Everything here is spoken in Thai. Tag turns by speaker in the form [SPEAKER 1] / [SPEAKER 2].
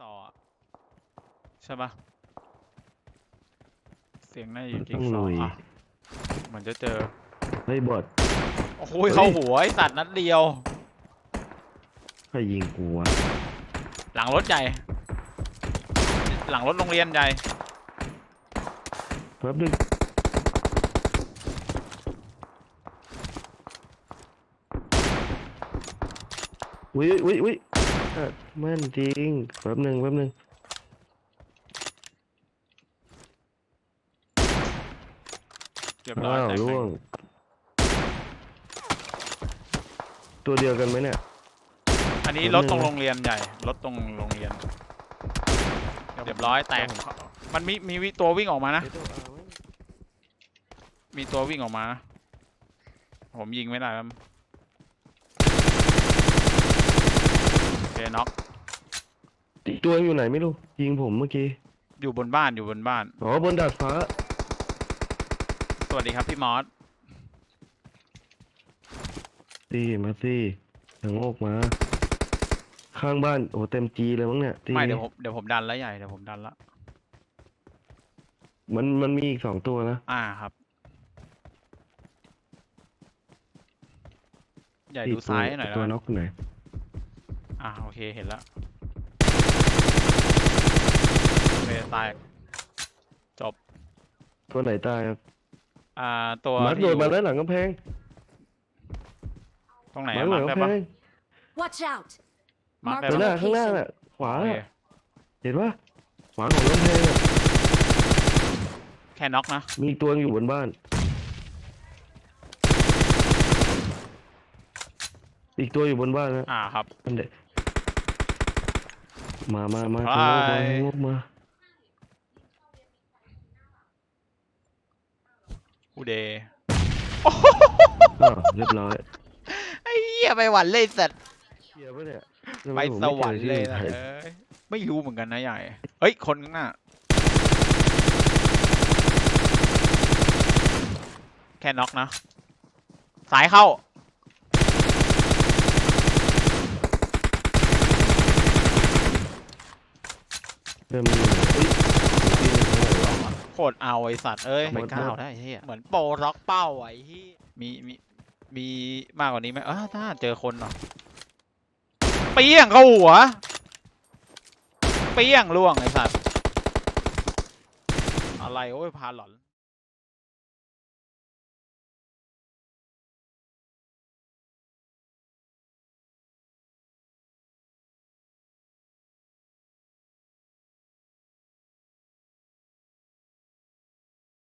[SPEAKER 1] ซอว์อะใช่ปะเสียงน่าจะอยู่จิ๊
[SPEAKER 2] ต้
[SPEAKER 1] ก
[SPEAKER 2] อง
[SPEAKER 1] ซอ
[SPEAKER 2] ลุ
[SPEAKER 1] ว์
[SPEAKER 2] ย
[SPEAKER 1] อะเหมือนจะเจอ
[SPEAKER 2] เฮ้ยบอด
[SPEAKER 1] โอ้โหเข้าหัวไอสัตว์นัดเดียว
[SPEAKER 2] ใครยิงกูวะ
[SPEAKER 1] หลังรถใหญ่ หลังรถโรงเรียนใหญ่
[SPEAKER 2] แป๊บนึงวิวิวิอ่ะแม่นจริงแป๊บหนึ่งแป๊บหนึ่ง
[SPEAKER 1] เรียบร้อย
[SPEAKER 2] อ้าว
[SPEAKER 1] แตกห
[SPEAKER 2] ล่
[SPEAKER 1] นึ่
[SPEAKER 2] ว
[SPEAKER 1] ง
[SPEAKER 2] งตัวเดียวกันไหมเนี่ย
[SPEAKER 1] อันนี้รถตรงโรงเรียนใหญ่รถตรงโรงเรียน เรียบร้อยแตกมันมีมีวิตัววิ่งออกมานะ มีตัววิ่งออกมาผมยิงไม่ได้ครับโอเค น็อก
[SPEAKER 2] อีกตัวอยู่ไหนไม่รู้ ยิงผมเมื่อกี้
[SPEAKER 1] อยู่บนบ้านอยู่บนบ้าน
[SPEAKER 2] อ๋อบนดาดฟ้า
[SPEAKER 1] สวัสดีครับพี่มอส
[SPEAKER 2] ตีมาสิทางโอกมา ข้างบ้านโอ้เต็มจีเลยมั้งเนี่ยตี
[SPEAKER 1] ไม่เดี๋ยวผมเดี๋ยวผมดันแล้วใหญ่เดี๋ยวผมดันละ
[SPEAKER 2] มันมันมีอีกสองตัวนะ
[SPEAKER 1] อ่าครับ ใหญ่
[SPEAKER 2] ตี
[SPEAKER 1] ดูซ้ายหน่อย
[SPEAKER 2] ตัว
[SPEAKER 1] แล้ว
[SPEAKER 2] น็อกไหน อย
[SPEAKER 1] อ่าโอเคเห็นแล้วโอเคตาย
[SPEAKER 2] ตัวไหนตายครับ
[SPEAKER 1] อ่าตัว
[SPEAKER 2] มาร์ค
[SPEAKER 1] ที่
[SPEAKER 2] โด
[SPEAKER 1] อ
[SPEAKER 2] ด
[SPEAKER 1] ยู่
[SPEAKER 2] มาแล้วหลังกำแพง
[SPEAKER 1] ตรงไหน
[SPEAKER 2] มาร์คห
[SPEAKER 1] มา
[SPEAKER 2] ลั
[SPEAKER 1] ร์
[SPEAKER 2] ง
[SPEAKER 1] คได้
[SPEAKER 2] กำแพ
[SPEAKER 1] ปะ
[SPEAKER 2] ง
[SPEAKER 3] Watch out!
[SPEAKER 1] มาร์คได้
[SPEAKER 2] ตัวห
[SPEAKER 1] ปะ
[SPEAKER 2] น้าข้างหน้าน่ะขวา
[SPEAKER 1] โอเค
[SPEAKER 2] น่ะเห็นปะขวาของกำแพงอะ
[SPEAKER 1] แค่น็อกนะ
[SPEAKER 2] มีอีกตัวอยู่บนบ้าน อีกตัวอยู่บนบ้านนะ
[SPEAKER 1] อ่าครับ
[SPEAKER 2] อันเด็ มามามา
[SPEAKER 1] ไป
[SPEAKER 2] ทางโลกมาทางโลกมา
[SPEAKER 1] อูเดย์
[SPEAKER 2] อ้าวเรียบร้อย
[SPEAKER 1] ไอ้เหี้ยไปหวันเลยสัตว์
[SPEAKER 2] เชียร์ปะเนี่ยทำ
[SPEAKER 1] ไป
[SPEAKER 2] มผม
[SPEAKER 1] ส
[SPEAKER 2] ม่
[SPEAKER 1] วรรค์
[SPEAKER 2] จอ
[SPEAKER 1] เลย
[SPEAKER 2] ชื่อ
[SPEAKER 1] นะ
[SPEAKER 2] ไท
[SPEAKER 1] เอ้ยไม่รู้เหมือนกันนะใหญ่เฮ้ยคนข้างหน้าแค่น็อกนะสายเข้า
[SPEAKER 2] เริ่มมีเฮ้ยตีหนึ่งเท่าไหร่วะ
[SPEAKER 1] โคตรเอาไอสัตว์เอ้ย
[SPEAKER 2] หมด
[SPEAKER 1] ไม่กล้า
[SPEAKER 2] หมด
[SPEAKER 1] ได้ไอ้เฮียเหมือนโปรล็อกเป้าไอ้เฮียมีมีมีมากกว่านี้ไหมเออถ้าเจอคนเนาะเปี้ยงเข้าหัว เปี้ยงล่วงไอสัตว์อะไรโอ้ยพาหลอน